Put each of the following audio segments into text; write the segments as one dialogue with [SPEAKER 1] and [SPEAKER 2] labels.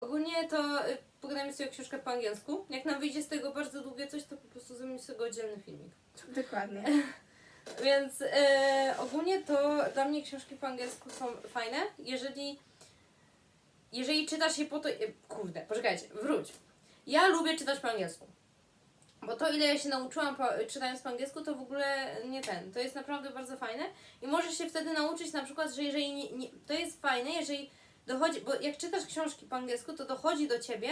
[SPEAKER 1] Ogólnie to y, pogadamy sobie o książkach po angielsku. Jak nam wyjdzie z tego bardzo długie coś, to po prostu zrobimy tego oddzielny filmik.
[SPEAKER 2] Dokładnie.
[SPEAKER 1] Więc e, ogólnie to dla mnie książki po angielsku są fajne, jeżeli jeżeli czytasz je po to... e, Kurde, poczekajcie, wróć. Ja lubię czytać po angielsku. Bo to, ile ja się nauczyłam po, czytając po angielsku, to w ogóle nie ten. To jest naprawdę bardzo fajne. I możesz się wtedy nauczyć na przykład, że jeżeli nie, nie, to jest fajne, jeżeli dochodzi, bo jak czytasz książki po angielsku, to dochodzi do ciebie,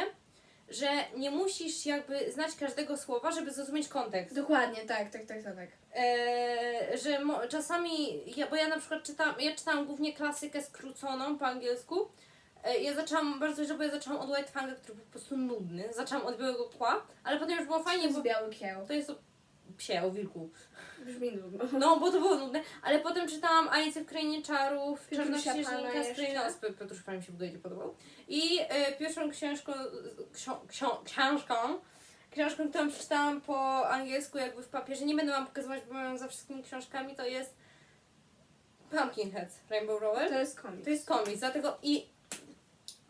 [SPEAKER 1] że nie musisz jakby znać każdego słowa, żeby zrozumieć kontekst.
[SPEAKER 2] Dokładnie, tak, tak, tak, tak. tak.
[SPEAKER 1] Eee, że mo- czasami, ja, bo ja na przykład czytam, ja czytałam głównie klasykę skróconą po angielsku. E, ja zaczęłam bardzo źle, bo ja zaczęłam od White Fanga, który był po prostu nudny. Zaczęłam od Białego Kła, ale potem już było fajnie, bo
[SPEAKER 2] biały kieł.
[SPEAKER 1] to jest psie, o wilku.
[SPEAKER 2] Brzmi nudno.
[SPEAKER 1] No, bo to było nudne, ale potem czytałam Alice w Krainie Czarów, Czarnoksiężnika z Krainy. Ospy. Piotruś Pan mi się w ogóle nie podobał. I e, pierwszą książką, ksią, ksią, książką, książką, którą przeczytałam po angielsku jakby w papierze, nie będę Wam pokazywać, bo mam za wszystkimi książkami, to jest Pumpkinhead Rainbow Rower.
[SPEAKER 2] To jest komiks.
[SPEAKER 1] To jest komiks, dlatego i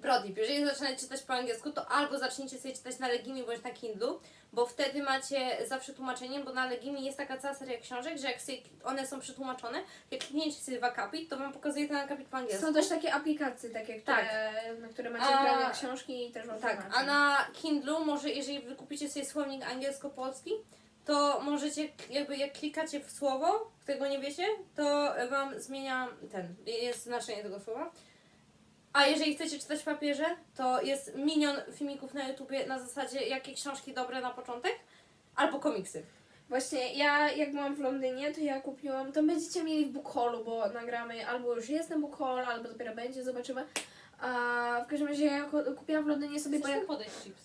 [SPEAKER 1] Prodip, jeżeli zaczynacie czytać po angielsku, to albo zacznijcie sobie czytać na Legimi bądź na Kindlu, bo wtedy macie zawsze tłumaczenie, bo na Legimi jest taka cała seria książek, że jak one są przetłumaczone, jak klikniecie sobie w akapit, to Wam pokazuje ten akapit po angielsku.
[SPEAKER 2] Są też takie aplikacje, takie, które,
[SPEAKER 1] Tak.
[SPEAKER 2] na które macie
[SPEAKER 1] A-
[SPEAKER 2] książki i też wam
[SPEAKER 1] Tak, a na Kindlu może, jeżeli wykupicie sobie słownik angielsko-polski, to możecie, jakby jak klikacie w słowo, którego nie wiecie, to Wam zmienia ten, jest znaczenie tego słowa. A jeżeli chcecie czytać w papierze, to jest milion filmików na YouTubie na zasadzie jakie książki dobre na początek, albo komiksy.
[SPEAKER 2] Właśnie ja jak byłam w Londynie, to ja kupiłam, to będziecie mieli w Bookhallu, bo nagramy albo już jest ten Bookhaul, albo dopiero będzie, zobaczymy. A w każdym razie ja ku- kupiłam w Londynie sobie, bo jak,
[SPEAKER 1] chips.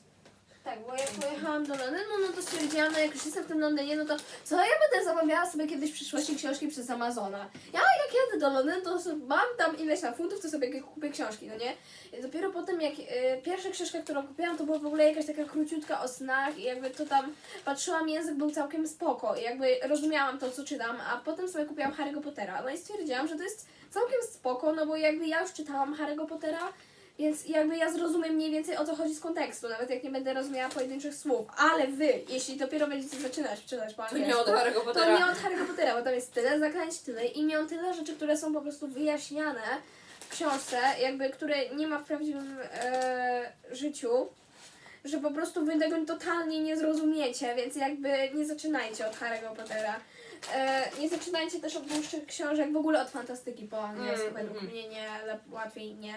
[SPEAKER 2] Tak, bo jak pojechałam do Londynu, no to stwierdziłam, no jak już jestem w tym Londynie, no to co ja będę zamawiała sobie kiedyś w przyszłości książki przez Amazona. Ja jak jadę do Londynu, to mam tam ileś tam funtów, to sobie kupię książki, no nie? I dopiero potem jak y, pierwsza książka, którą kupiłam, to była w ogóle jakaś taka króciutka o snach i jakby to tam patrzyłam, język był całkiem spoko i jakby rozumiałam to, co czytam, a potem sobie kupiłam Harry'ego Pottera. No i stwierdziłam, że to jest całkiem spoko, no bo jakby ja już czytałam Harry'ego Pottera, więc jakby ja zrozumiem mniej więcej o co chodzi z kontekstu, nawet jak nie będę rozumiała pojedynczych słów. Ale wy, jeśli dopiero będziecie zaczynać czytać po
[SPEAKER 1] To
[SPEAKER 2] angielsku,
[SPEAKER 1] nie od Harry'ego
[SPEAKER 2] to
[SPEAKER 1] Pottera.
[SPEAKER 2] nie od Harry'ego Pottera, bo tam jest tyle zaklęć, tyle imion, tyle rzeczy, które są po prostu wyjaśniane w książce, jakby które nie ma w prawdziwym e, życiu, że po prostu wy tego totalnie nie zrozumiecie, więc jakby nie zaczynajcie od Harry'ego Pottera. E, nie zaczynajcie też od dłuższych książek, w ogóle od fantastyki po angielsku,
[SPEAKER 1] Mm,
[SPEAKER 2] według
[SPEAKER 1] mm.
[SPEAKER 2] mnie nie, łatwiej nie.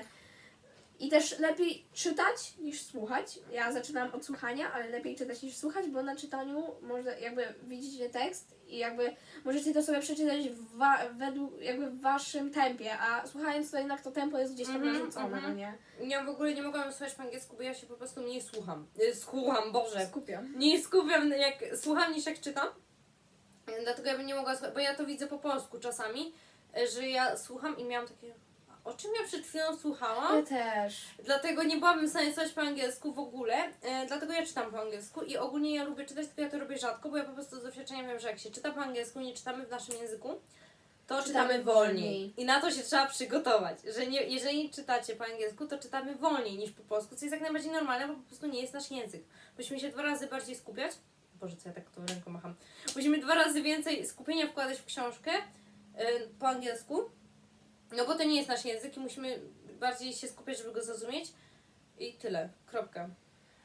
[SPEAKER 2] I też lepiej czytać niż słuchać. Ja zaczynam od słuchania, ale lepiej czytać niż słuchać, bo na czytaniu można jakby widzicie tekst i jakby możecie to sobie przeczytać w wa- według, jakby w waszym tempie, a słuchając to jednak to tempo jest gdzieś tam
[SPEAKER 1] Mhm,
[SPEAKER 2] narzucone,
[SPEAKER 1] mhm.
[SPEAKER 2] no nie?
[SPEAKER 1] Ja w ogóle nie mogłam słuchać po angielsku, bo ja się po prostu mniej słucham. Y, Słucham, Boże.
[SPEAKER 2] Skupiam.
[SPEAKER 1] nie skupiam jak słucham niż jak czytam. Dlatego ja bym nie mogła słuchać, bo ja to widzę po polsku czasami, że ja słucham i miałam takie, o czym ja przed chwilą słuchałam?
[SPEAKER 2] Ja też.
[SPEAKER 1] Dlatego nie byłabym w stanie słuchać po angielsku w ogóle, e, dlatego ja czytam po angielsku i ogólnie ja lubię czytać, tylko ja to robię rzadko, bo ja po prostu z doświadczenia wiem, że jak się czyta po angielsku, nie czytamy w naszym języku, to czytamy,
[SPEAKER 2] Czytamy
[SPEAKER 1] wolniej.
[SPEAKER 2] wolniej.
[SPEAKER 1] I na to się trzeba przygotować, że nie, jeżeli czytacie po angielsku, to czytamy wolniej niż po polsku, co jest jak najbardziej normalne, bo po prostu nie jest nasz język. Musimy się dwa razy bardziej skupiać. Boże, co ja tak tą ręką macham. Musimy dwa razy więcej skupienia wkładać w książkę y, po angielsku, no bo to nie jest nasz język i musimy bardziej się skupiać, żeby go zrozumieć. I tyle. Kropka.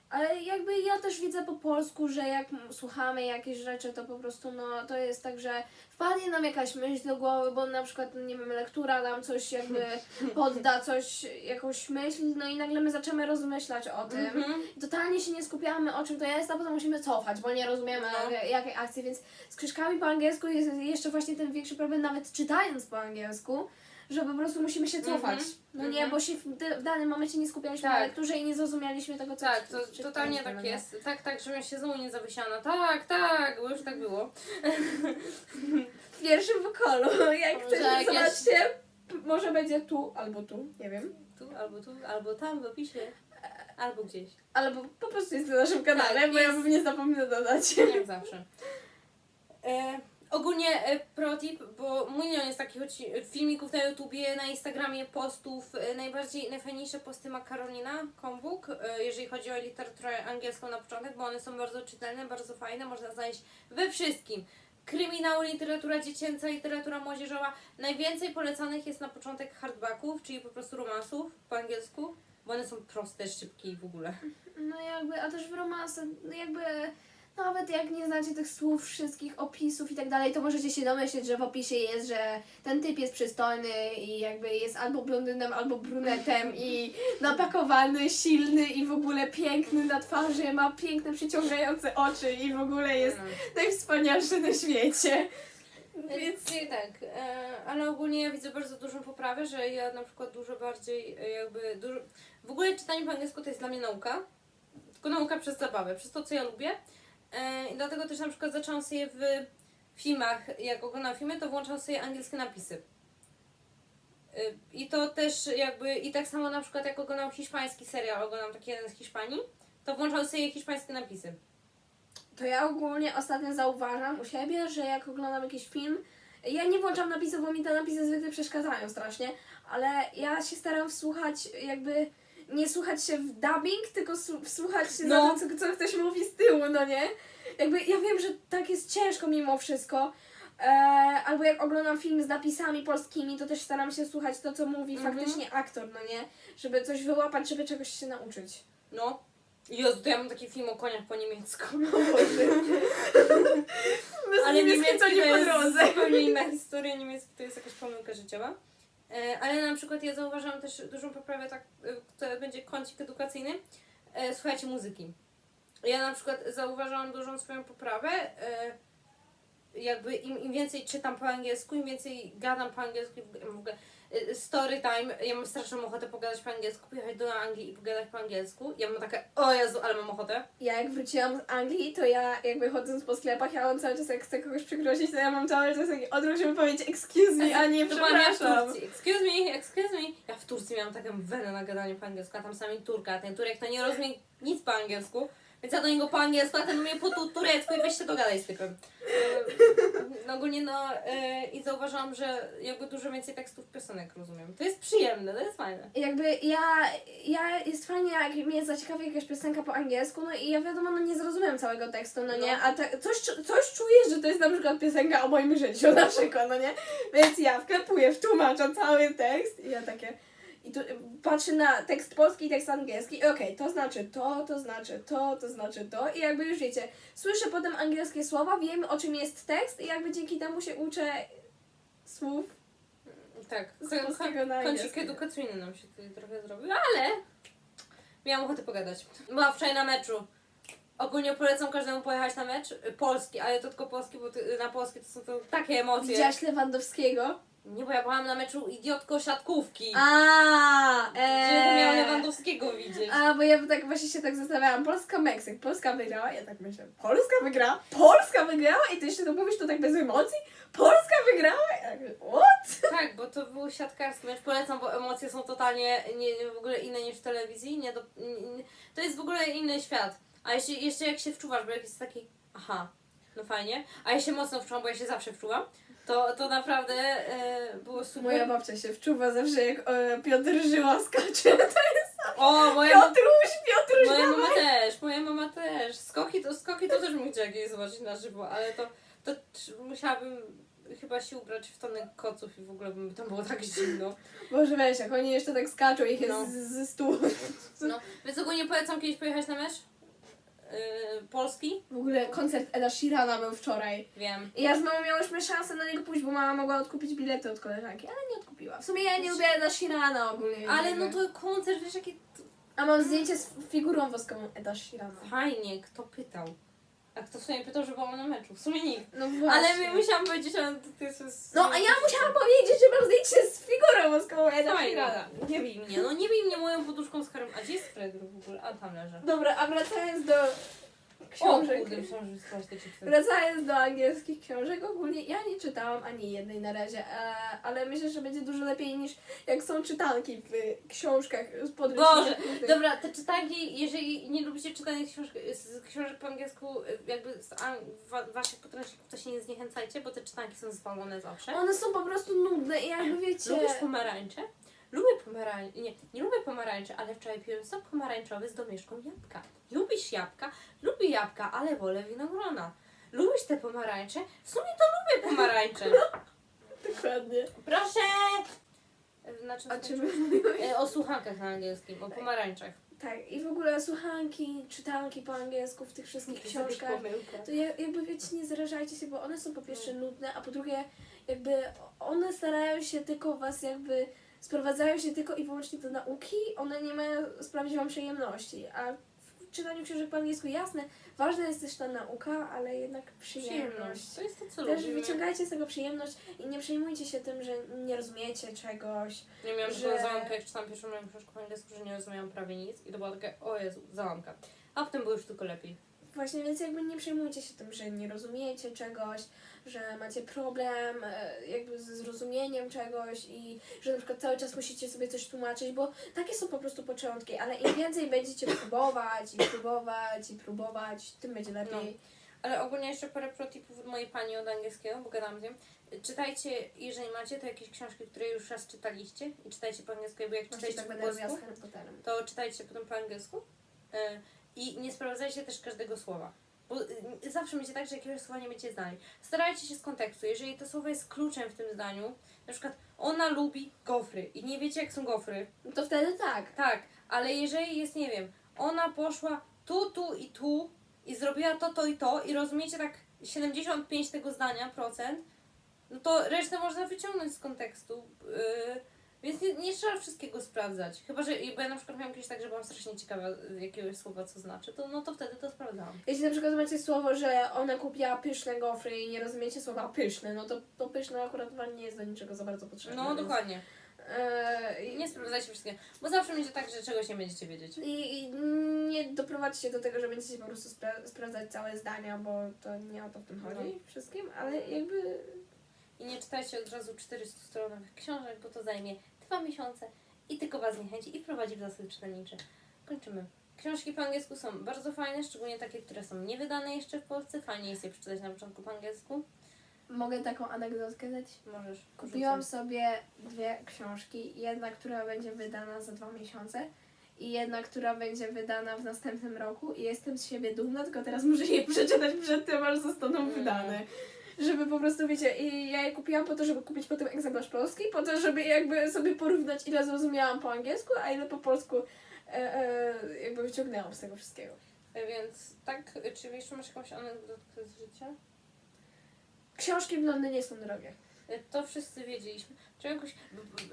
[SPEAKER 2] Ale jakby ja też widzę po polsku, że jak słuchamy jakieś rzeczy, to po prostu no to jest tak, że wpadnie nam jakaś myśl do głowy, bo na przykład, nie wiem, lektura nam coś jakby podda coś, jakąś myśl, no i nagle my zaczynamy rozmyślać o tym.
[SPEAKER 1] Mhm.
[SPEAKER 2] Totalnie się nie skupiamy o czym to jest, a potem musimy cofać, bo nie rozumiemy
[SPEAKER 1] No.
[SPEAKER 2] jakie, jakie akcje, więc z książkami po angielsku jest jeszcze właśnie ten większy problem, nawet czytając po angielsku, że po prostu musimy się cofać.
[SPEAKER 1] Mhm.
[SPEAKER 2] No nie,
[SPEAKER 1] Mhm.
[SPEAKER 2] bo się w, w danym momencie nie skupialiśmy na
[SPEAKER 1] Tak.
[SPEAKER 2] lekturze i nie zrozumieliśmy tego, co
[SPEAKER 1] Tak, to
[SPEAKER 2] czytaliśmy,
[SPEAKER 1] totalnie
[SPEAKER 2] no
[SPEAKER 1] tak
[SPEAKER 2] nie?
[SPEAKER 1] jest. Tak, tak, żebym się znowu nie zawysiana. Tak, tak, bo już tak było.
[SPEAKER 2] W pierwszym wokolu, jak chcecie,
[SPEAKER 1] jakieś-
[SPEAKER 2] zobaczcie, może będzie tu albo tu, nie wiem.
[SPEAKER 1] Tu, albo tu, albo tam w opisie. Albo gdzieś.
[SPEAKER 2] Albo po prostu jest na naszym kanale,
[SPEAKER 1] Tak,
[SPEAKER 2] bo ja
[SPEAKER 1] jest.
[SPEAKER 2] bym nie zapomnę dodać.
[SPEAKER 1] Jak zawsze. E, ogólnie e, protip, bo milion jest takich odci- filmików na YouTubie, na Instagramie, postów. E, Najbardziej, najfajniejsze posty ma Karolina Kombuk, e, jeżeli chodzi o literaturę angielską na początek, bo one są bardzo czytelne, bardzo fajne, można znaleźć we wszystkim. Kryminał, literatura dziecięca, literatura młodzieżowa. Najwięcej polecanych jest na początek hardbacków, czyli po prostu romansów po angielsku, bo one są proste, szybkie i w ogóle.
[SPEAKER 2] No jakby, a też w romanse, no jakby nawet jak nie znacie tych słów, wszystkich opisów i tak dalej, to możecie się domyśleć, że w opisie jest, że ten typ jest przystojny i jakby jest albo blondynem, albo brunetem i napakowany, silny i w ogóle piękny na twarzy, ma piękne, przyciągające oczy i w ogóle jest najwspanialszy na świecie. Więc
[SPEAKER 1] nie tak, e, ale ogólnie ja widzę bardzo dużą poprawę, że ja na przykład dużo bardziej e, jakby dużo... W ogóle czytanie po angielsku to jest dla mnie nauka, tylko nauka przez zabawę, przez to co ja lubię i dlatego też na przykład zaczęłam sobie w filmach, jak oglądam filmy, to włączam sobie angielskie napisy. E, I to też jakby, i tak samo na przykład jak oglądam hiszpański serial, oglądam taki jeden z Hiszpanii, to włączam sobie hiszpańskie napisy.
[SPEAKER 2] To ja ogólnie ostatnio zauważam u siebie, że jak oglądam jakiś film, ja nie włączam napisów, bo mi te napisy zwykle przeszkadzają strasznie, ale ja się staram wsłuchać jakby nie słuchać się w dubbing, tylko wsłuchać się
[SPEAKER 1] No.
[SPEAKER 2] za tym, co, co ktoś mówi z tyłu, no nie? Jakby ja wiem, że tak jest ciężko mimo wszystko. E, albo jak oglądam film z napisami polskimi, to też staram się słuchać to, co mówi
[SPEAKER 1] Mhm.
[SPEAKER 2] faktycznie aktor, no nie? Żeby coś wyłapać, żeby czegoś się nauczyć.
[SPEAKER 1] No. Jezu, to ja mam taki film o koniach po niemiecku.
[SPEAKER 2] Bez
[SPEAKER 1] Ale
[SPEAKER 2] niemieckie to nie po drodze.
[SPEAKER 1] zupełnie inna historia, niemiecki to jest jakaś pomyłka życiowa. E, Ale na przykład ja zauważam też dużą poprawę, tak, e, to będzie kącik edukacyjny. E, Słuchajcie muzyki. Ja na przykład zauważyłam dużą swoją poprawę. Jakby im, im więcej czytam po angielsku, im więcej gadam po angielsku, w ogóle- story time, ja mam straszną ochotę pogadać po angielsku, pojechać do Anglii i pogadać po angielsku. Ja mam takie, o Jezu, ale mam ochotę.
[SPEAKER 2] Ja jak wróciłam z Anglii, to ja jakby chodząc po sklepach, ja mam cały czas jak chcę kogoś przeprosić, to ja mam cały czas taki odruch, żeby powiedzieć excuse me, a nie
[SPEAKER 1] w
[SPEAKER 2] przepraszam.
[SPEAKER 1] Turcji. Excuse me, excuse me. Ja w Turcji miałam taką wenę na gadanie po angielsku, a tam sami Turka, a ten Turek to nie rozumie nic po angielsku. Więc ja do niego po angielsku, a ten umie po tu, turecku i weź się dogadaj z typem. E, No ogólnie no e, i zauważyłam, że jakby dużo więcej tekstów piosenek rozumiem. To jest przyjemne, to jest fajne.
[SPEAKER 2] Jakby ja, ja jest fajnie, jak mnie zaciekawi jakaś piosenka po angielsku, no i ja wiadomo, no nie zrozumiem całego tekstu, no nie,
[SPEAKER 1] No.
[SPEAKER 2] a coś, coś czuję, że to jest na przykład piosenka o moim życiu na przykład, no nie, więc ja wklepuję w tłumacza cały tekst i ja takie, i tu patrzę na tekst polski i tekst angielski okej, to znaczy to, to znaczy to, to znaczy to i jakby już wiecie, słyszę potem angielskie słowa, wiem o czym jest tekst i jakby dzięki temu się uczę słów
[SPEAKER 1] Tak,
[SPEAKER 2] z polskiego na
[SPEAKER 1] Kącik edukacyjny nam się tutaj trochę zrobił, ale miałam ochotę pogadać. Byłam wczoraj na meczu. Ogólnie polecam każdemu pojechać na mecz. y, Polski, ale to tylko polski, bo na polski to są to takie emocje.
[SPEAKER 2] Widziałaś Lewandowskiego?
[SPEAKER 1] Nie, bo ja byłam na meczu idiotko siatkówki.
[SPEAKER 2] A,
[SPEAKER 1] Gdzie miał
[SPEAKER 2] eee.
[SPEAKER 1] Lewandowskiego widzieć.
[SPEAKER 2] A, bo ja tak właśnie się tak zastanawiałam. Polska, Meksyk. Polska wygrała. Ja tak myślę, Polska wygrała? Polska wygrała? I ty jeszcze to mówisz to tak bez emocji? Polska wygrała? Ja tak, what?
[SPEAKER 1] Tak, bo to był siatkarski mecz. Polecam, bo emocje są totalnie nie, w ogóle inne niż w telewizji. Nie do, nie, nie- to jest w ogóle inny świat. A jeszcze, jeszcze jak się wczuwasz, bo jak jest taki, aha, no fajnie. A ja się mocno wczułam, bo ja się zawsze wczułam. To, to naprawdę e, było super.
[SPEAKER 2] Moja babcia się wczuwa zawsze jak e, Piotr Żyła skacze.
[SPEAKER 1] O, moja,
[SPEAKER 2] Piotruś, Piotruś,
[SPEAKER 1] moja
[SPEAKER 2] dawaj.
[SPEAKER 1] mama też, moja mama też. Skoki to, skoki to też bym chciała jakieś zobaczyć na żywo, ale to, to tr- musiałabym chyba się ubrać w tony koców i w ogóle by tam było tak zimno.
[SPEAKER 2] Boże weź, jak oni jeszcze tak skaczą, ich jest
[SPEAKER 1] No.
[SPEAKER 2] z, ze stu.
[SPEAKER 1] No, więc ogólnie polecam kiedyś pojechać na mecz. Yy, Polski.
[SPEAKER 2] W ogóle koncert Eda Sheerana był wczoraj.
[SPEAKER 1] Wiem.
[SPEAKER 2] I ja z mamą miałyśmy szansę na niego pójść, bo mama mogła odkupić bilety od koleżanki, ale nie odkupiła. W sumie ja nie lubię Eda Sheerana ogólnie.
[SPEAKER 1] Ale no to koncert, wiesz jakie
[SPEAKER 2] A mam zdjęcie z figurą woskową Eda Sheerana.
[SPEAKER 1] fajnie, kto pytał. A kto w sumie pytał, że byłam na meczu? W sumie nikt.
[SPEAKER 2] No właśnie.
[SPEAKER 1] Ale my musiałam powiedzieć, ale to, to jest...
[SPEAKER 2] No a ja musiałam powiedzieć, że mam zdjęcie z figurą woskową Eda. Sheerana.
[SPEAKER 1] Nie bij mnie, no nie bij mnie moją poduszką z harem. A gdzie jest Fredro w ogóle? A tam leży.
[SPEAKER 2] Dobra, a wracając do książek.
[SPEAKER 1] kurde, te chipsy.
[SPEAKER 2] Wracając do angielskich książek, ogólnie ja nie czytałam ani jednej na razie, e, ale myślę, że będzie dużo lepiej niż jak są czytanki w książkach z.
[SPEAKER 1] Boże, Dobra, te czytanki, jeżeli nie lubicie czytania książek, z książek po angielsku, jakby z wa, waszych podręczników, to się nie zniechęcajcie, bo te czytanki są zwalone zawsze.
[SPEAKER 2] One są po prostu nudne i jakby wiecie...
[SPEAKER 1] Lubisz pomarańcze? Lubię pomarańcze, nie, nie lubię pomarańczy, ale wczoraj piłem sok pomarańczowy z domieszką jabłka. Lubisz jabłka? Lubię jabłka, ale wolę winogrona. Lubisz te pomarańcze? W sumie to lubię pomarańcze.
[SPEAKER 2] Dokładnie.
[SPEAKER 1] Proszę! Na czym
[SPEAKER 2] A czy
[SPEAKER 1] skończyłam?
[SPEAKER 2] my...
[SPEAKER 1] E, O słuchankach na angielskim, o pomarańczach.
[SPEAKER 2] Tak, i w ogóle słuchanki, czytanki po angielsku w tych wszystkich książkach. To ja- jakby wiecie, nie zarażajcie się, bo one są po pierwsze nudne, a po drugie jakby one starają się tylko was jakby sprowadzają się tylko i wyłącznie do nauki, one nie mają sprawić wam przyjemności, a w czytaniu książek po angielsku jasne, ważna jest też ta nauka, ale jednak przyjemność.
[SPEAKER 1] To jest to, co
[SPEAKER 2] Też
[SPEAKER 1] lubimy.
[SPEAKER 2] wyciągajcie z tego przyjemność i nie przejmujcie się tym, że nie rozumiecie czegoś.
[SPEAKER 1] Nie miałam
[SPEAKER 2] że-
[SPEAKER 1] załamka, jak czytałam pierwszą moją książkę po angielsku, że nie rozumiałam prawie nic i to była taka, o Jezu, załamka. A potem było już tylko lepiej.
[SPEAKER 2] Właśnie, więc jakby nie przejmujcie się tym, że nie rozumiecie czegoś, że macie problem e, jakby ze zrozumieniem czegoś i że na przykład cały czas musicie sobie coś tłumaczyć, bo takie są po prostu początki, ale im więcej będziecie próbować i próbować i próbować, tym będzie lepiej.
[SPEAKER 1] Ale ogólnie jeszcze parę protipów od mojej pani od angielskiego, bo gadam z nią. Czytajcie, jeżeli macie, to jakieś książki, które już raz czytaliście i czytajcie po angielsku, bo jak
[SPEAKER 2] Właśnie
[SPEAKER 1] czytajcie
[SPEAKER 2] tak
[SPEAKER 1] po polsku, to czytajcie potem po angielsku. I nie sprawdzajcie też każdego słowa. Bo y, zawsze będzie tak, że jakiegoś słowa nie będziecie znali. Starajcie się z kontekstu. Jeżeli to słowo jest kluczem w tym zdaniu, na przykład ona lubi gofry i nie wiecie jak są gofry,
[SPEAKER 2] No to wtedy tak.
[SPEAKER 1] tak, ale jeżeli jest, nie wiem, ona poszła tu, tu i tu i zrobiła to, to i to i rozumiecie tak 75 tego zdania, procent, no to resztę można wyciągnąć z kontekstu. Yy, więc nie, nie trzeba wszystkiego sprawdzać. Chyba, że bo ja na przykład miałam kiedyś tak, że byłam strasznie ciekawa jakiegoś słowa, co znaczy, to no to wtedy to sprawdzałam.
[SPEAKER 2] Jeśli na przykład macie słowo, że ona kupiła pyszne gofry i nie rozumiecie słowa pyszne, no to to pyszne akurat wam nie jest do niczego za bardzo potrzebne.
[SPEAKER 1] No
[SPEAKER 2] więc,
[SPEAKER 1] dokładnie.
[SPEAKER 2] i-
[SPEAKER 1] Nie sprawdzajcie wszystkiego, bo zawsze będzie tak, że czegoś nie będziecie wiedzieć.
[SPEAKER 2] I, I nie doprowadźcie do tego, że będziecie po prostu spra- sprawdzać całe zdania, bo to nie o to w tym chodzi wszystkim, ale jakby
[SPEAKER 1] I nie czytajcie od razu 400 stronowych książek, bo to zajmie dwa miesiące i tylko Was zniechęci i wprowadzi w zasady czytelnicze. Kończymy. Książki po angielsku są bardzo fajne, szczególnie takie, które są niewydane jeszcze w Polsce. Fajnie jest je przeczytać na początku po angielsku.
[SPEAKER 2] mogę taką anegdotkę dać.
[SPEAKER 1] Możesz.
[SPEAKER 2] Kupiłam sobie dwie książki. Jedna, która będzie wydana za dwa miesiące i jedna, która będzie wydana w następnym roku i jestem z siebie dumna, tylko teraz muszę je przeczytać przed tym, aż zostaną
[SPEAKER 1] Mm.
[SPEAKER 2] wydane. Żeby po prostu, wiecie, i ja je kupiłam po to, żeby kupić potem egzemplarz polski, po to, żeby jakby sobie porównać, ile zrozumiałam po angielsku, a ile po polsku e, e, jakby wyciągnęłam z tego wszystkiego.
[SPEAKER 1] E, Więc tak, czy jeszcze masz jakąś anegdotkę z życia?
[SPEAKER 2] Książki w Londynie są drogie.
[SPEAKER 1] E, To wszyscy wiedzieliśmy. Czy jakoś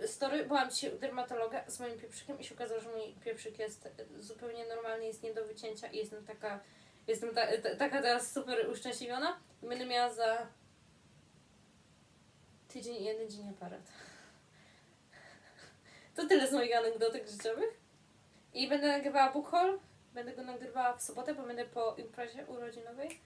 [SPEAKER 1] story, byłam dzisiaj u dermatologa z moim pieprzykiem i się okazało, że mój pieprzyk jest zupełnie normalny, jest nie do wycięcia i jestem taka, jestem ta, ta, taka teraz super uszczęśliwiona i będę miała za tydzień i jeden dzień aparat. To tyle z moich anegdotek życiowych. I będę nagrywała book haul. Będę go nagrywała w sobotę, bo będę po imprezie urodzinowej.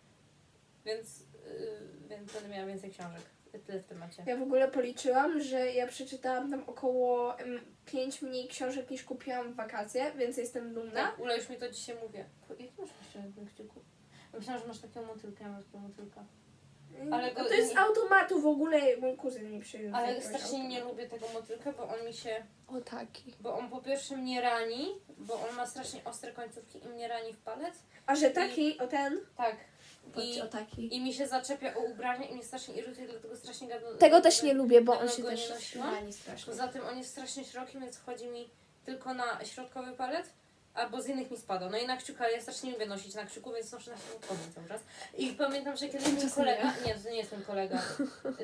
[SPEAKER 1] Więc, yy, więc będę miała więcej książek. Tyle w temacie.
[SPEAKER 2] Ja w ogóle policzyłam, że ja przeczytałam tam około em, pięć mniej książek niż kupiłam w wakacje, więc jestem dumna.
[SPEAKER 1] Tak, Ula już mi to dzisiaj mówię. Jaki masz jeszcze na tym kciuku? Myślałam, że masz taką motylkę, ja mam taką motylka. Ale go-
[SPEAKER 2] no to jest z
[SPEAKER 1] nie-
[SPEAKER 2] automatu w ogóle, mój kuzyn mi przywiózł.
[SPEAKER 1] Ale strasznie nie
[SPEAKER 2] automatu.
[SPEAKER 1] lubię tego motylka, bo on mi się...
[SPEAKER 2] O taki.
[SPEAKER 1] Bo on po pierwsze mnie rani, bo on ma strasznie ostre końcówki i mnie rani w palec.
[SPEAKER 2] A że taki, o ten?
[SPEAKER 1] Tak. I,
[SPEAKER 2] o taki.
[SPEAKER 1] I mi się zaczepia o ubrania i mnie strasznie irytuje, dlatego strasznie gadam.
[SPEAKER 2] Tego też nie lubię, bo on się
[SPEAKER 1] go nie
[SPEAKER 2] też
[SPEAKER 1] nosiłam.
[SPEAKER 2] rani strasznie.
[SPEAKER 1] Poza tym on jest strasznie szeroki, więc wchodzi mi tylko na środkowy palec, albo z innych mi spada. No i na kciuka, ale ja strasznie nie lubię nosić na kciuku, więc noszę na środkowym cały czas. I pamiętam, że kiedyś mój kolega, nie, to nie jest mój kolega,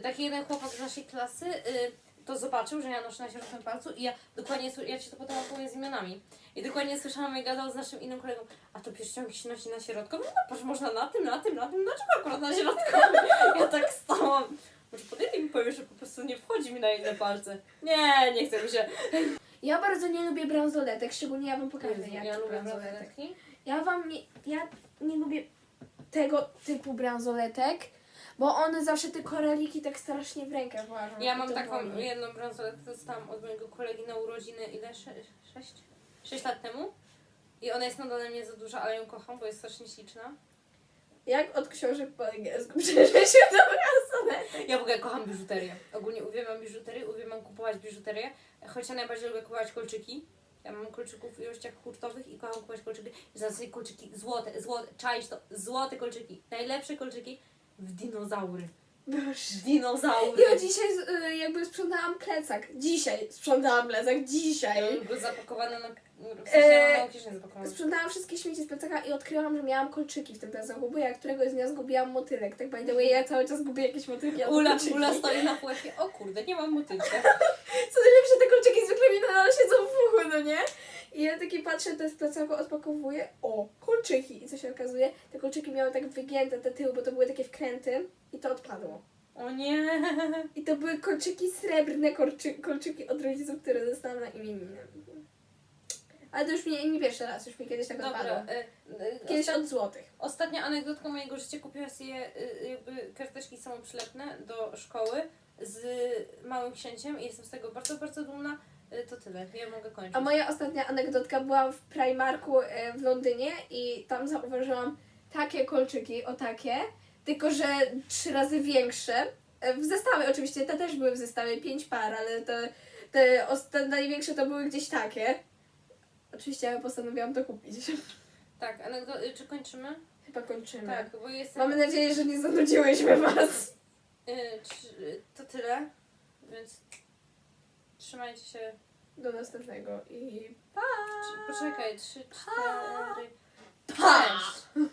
[SPEAKER 1] taki jeden chłopak z naszej klasy, y, to zobaczył, że ja noszę na środkowym palcu i ja dokładnie, ja ci to potem opowiem z imionami. I dokładnie słyszałam, jak gadał z naszym innym kolegą, a to pierścionki się nosi na środkowym? No patrz, można na tym, na tym, na tym, dlaczego akurat na środkowym? Ja tak stałam. Może podejdę i mi powie, że po prostu nie wchodzi mi na inne palce. Nie, nie chcę mi się.
[SPEAKER 2] Ja bardzo nie lubię bransoletek, szczególnie ja wam pokażę
[SPEAKER 1] Jezu,
[SPEAKER 2] jak
[SPEAKER 1] ja lubię bransoletki.
[SPEAKER 2] Ja wam nie, ja nie lubię tego typu bransoletek, bo one zawsze te koraliki tak strasznie w rękę włażą.
[SPEAKER 1] Ja mam taką
[SPEAKER 2] boli.
[SPEAKER 1] jedną bransoletkę, dostałam od mojego kolegi na urodziny, ile? Sze sześć? Sześć lat temu. I ona jest nadal nie za duża, ale ją kocham, bo jest strasznie śliczna.
[SPEAKER 2] Jak od książek po angielsku przeszliśmy do bransoletek.
[SPEAKER 1] Ja w ogóle kocham biżuterię. Ogólnie uwielbiam biżuterię, uwielbiam kupować biżuterię. Choć ja najbardziej lubię kupować kolczyki. Ja mam kolczyków w ilościach hurtowych i kocham kupować kolczyki. I za sobie kolczyki złote, złote, czaisz to, złote kolczyki. Najlepsze kolczyki w dinozaury.
[SPEAKER 2] Boże.
[SPEAKER 1] Dinozaury.
[SPEAKER 2] Ja dzisiaj y, jakby sprzątałam plecak. Dzisiaj sprzątałam plecak.
[SPEAKER 1] Ja
[SPEAKER 2] Dzisiaj.
[SPEAKER 1] mam go zapakowany na... W sensie zapakowaną.
[SPEAKER 2] Sprzątałam wszystkie śmieci z plecaka i odkryłam, że miałam kolczyki w tym plecaku, bo ja któregoś dnia zgubiłam motylek. Tak by the way, ja cały czas gubię jakieś motylki.
[SPEAKER 1] Ula. Ula stoi na płetwie. O kurde, nie mam motylka.
[SPEAKER 2] Co najlepsze, te kolczyki zwykle mi nadal siedzą w uchu, no nie? I ja taki patrzę, to z plecaku odpakowuję, o, kolczyki. I co się okazuje? Te kolczyki miały tak wygięte te tyły, bo to były takie wkręty i to odpadło.
[SPEAKER 1] O nie.
[SPEAKER 2] I to były kolczyki srebrne, kolczy, kolczyki od rodziców, które dostałam na imieniny. Ale to już mnie nie pierwszy raz, już mi kiedyś tak odpadło.
[SPEAKER 1] E, e,
[SPEAKER 2] Kiedyś od złotych.
[SPEAKER 1] Ostatnia anegdotka mojego życia. Kupiła sobie e, jakby karteczki samoprzylepne do szkoły z Małym Księciem i jestem z tego bardzo, bardzo dumna. E, To tyle. Ja mogę kończyć.
[SPEAKER 2] A moja ostatnia anegdotka była w Primarku e, w Londynie i tam zauważyłam takie kolczyki, o takie, tylko że trzy razy większe. E, W zestawie oczywiście, te też były w zestawie, pięć par, ale te, te, te największe to były gdzieś takie. Oczywiście ja postanowiłam to kupić.
[SPEAKER 1] Tak, anegdo- e, czy kończymy?
[SPEAKER 2] Chyba kończymy.
[SPEAKER 1] Tak, bo jestem...
[SPEAKER 2] Mamy nadzieję, że nie zanudziłyśmy Was.
[SPEAKER 1] e, czy- To tyle. Więc trzymajcie się.
[SPEAKER 2] Do następnego i pa!
[SPEAKER 1] Poczekaj, trzy, cztery. Cześć!